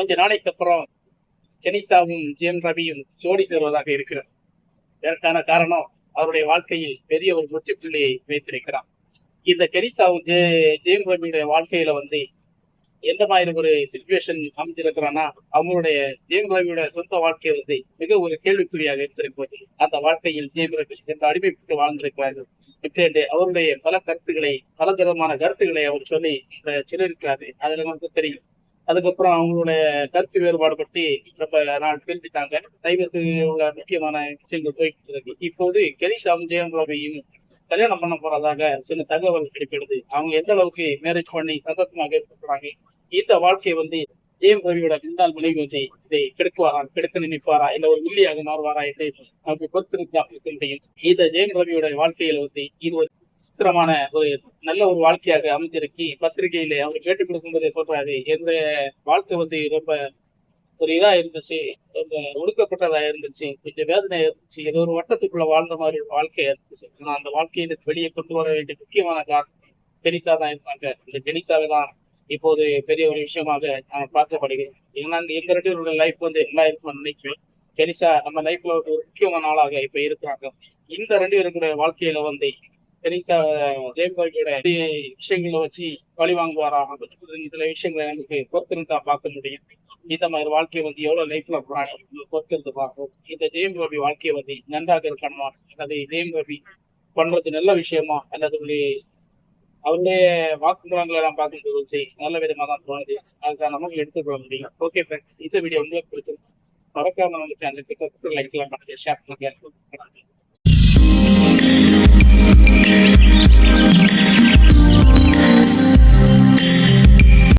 கொஞ்ச நாளைக்கு அப்புறம் ஜெனிசாவும் ஜிஎம் ரவியும் ஜோடி சேர்வதாக இருக்கிறார். இதற்கான காரணம் அவருடைய வாழ்க்கையில் பெரிய ஒரு முற்றுப்புள்ளியை வைத்திருக்கிறார். இந்த கெனிசாவும் ஜே ஜெயம் ரவியுடைய வாழ்க்கையில வந்து எந்த மாதிரி ஒரு சுச்சுவேஷன் அமைஞ்சிருக்கிறான்னா அவங்களுடைய ஜெயம் ரவியோட சொந்த வாழ்க்கை வந்து மிக ஒரு கேள்விக்குறியாக இருந்திருப்பது அந்த வாழ்க்கையில் ஜெயம் ரவி எந்த அடிமைப்பட்டு வாழ்ந்திருக்கிறார்கள் இப்படி அவருடைய பல கருத்துக்களை பல விதமான கருத்துக்களை அவர் சொல்லி அஹ், சொல்லியிருக்கிறாரு. அதுல நமக்கு தெரியும். அதுக்கப்புறம் அவங்களுடைய கருத்து வேறுபாடு பற்றி ரொம்ப நாள் தெரிஞ்சுட்டாங்க. சைவத்துக்கு உள்ள முக்கியமான விஷயங்கள் போய்கிட்டு இருக்கு இப்போது கெலிஷாவும் ஜெயம் ரவியும் கல்யாணம் பண்ண போறதாக சில தகவல் கிடைக்கிறது. அவங்க எந்த அளவுக்கு மேரேஜ் பண்ணி சந்தோஷமாக இருக்கிறாங்க இந்த வாழ்க்கையை வந்து ஜெயம் ரவியோட முன்னாள் மனைவி வந்து இதை கெடுக்குவாரா கெடுக்க நினைப்பாரா? இல்ல ஒரு உள்ளியாக மாறுவாரா என்று நமக்கு பொறுத்திருந்தா இந்த ஜெயம் ரவியோட வாழ்க்கையில வந்து இது ஒரு சித்திரமான ஒரு நல்ல ஒரு வாழ்க்கையாக அமைந்திருக்கி பத்திரிகையில அவர் கேட்டுக் கொடுக்கும்போதே சொல்றாரு எந்த வாழ்க்கை வந்து ரொம்ப ஒரு இதா இருந்துச்சு ரொம்ப ஒடுக்கப்பட்டதா இருந்துச்சு கொஞ்சம் வேதனையா இருந்துச்சு ஏதோ ஒரு வட்டத்துக்குள்ள வாழ்ந்த மாதிரி ஒரு வாழ்க்கையா இருந்துச்சு. ஆனா அந்த வாழ்க்கையில வெளியே கொண்டு வர வேண்டிய முக்கியமான காரணம் டெனிசா தான் இருந்தாங்க. இந்த டெனிசாவை தான் இப்போது பெரிய ஒரு விஷயமாக நான் பார்க்கப்படுகிறேன். ஏன்னா எங்க ரெண்டு லைஃப் வந்து நல்லா இருக்கும்னு நினைக்கிறேன். டெனிசா நம்ம லைஃப்ல ஒரு முக்கியமான ஆளாக இப்ப இருக்கிறாங்க. இந்த ரெண்டு பேருக்குடைய வாழ்க்கையில வந்து டெனிசா ஜெயபாகியோட விஷயங்களை வச்சு பழி வாங்குவாரா? சில விஷயங்களை எனக்கு பொறுத்திருந்தா பார்க்க முடியும். இந்த மாதிரி வாழ்க்கையை வந்து எவ்வளவு லைஃப்ல பொறுத்திருந்து பார்க்கும் இந்த ஜெயம் ரவி வாழ்க்கையை வந்து நன்றாக இருக்கணுமா அல்லது ஜெயம் ரவி பண்றது நல்ல விஷயமா? அல்லது அவருடைய வாக்குமூலங்களை எல்லாம் பார்க்கும்போது வந்து நல்ல விதமா தான் தோணுது. அதுக்காக நமக்கு எடுத்துக்கொள்ள முடியும். ஓகே ஃப்ரெண்ட்ஸ் இந்த வீடியோ உங்களுக்கு பிடிச்சிருக்கும் மறக்காம நம்ம சேனலுக்கு சப்ஸ்கிரைப் லைக் எல்லாம் பண்ணுங்க ஷேர் பண்ணுங்க.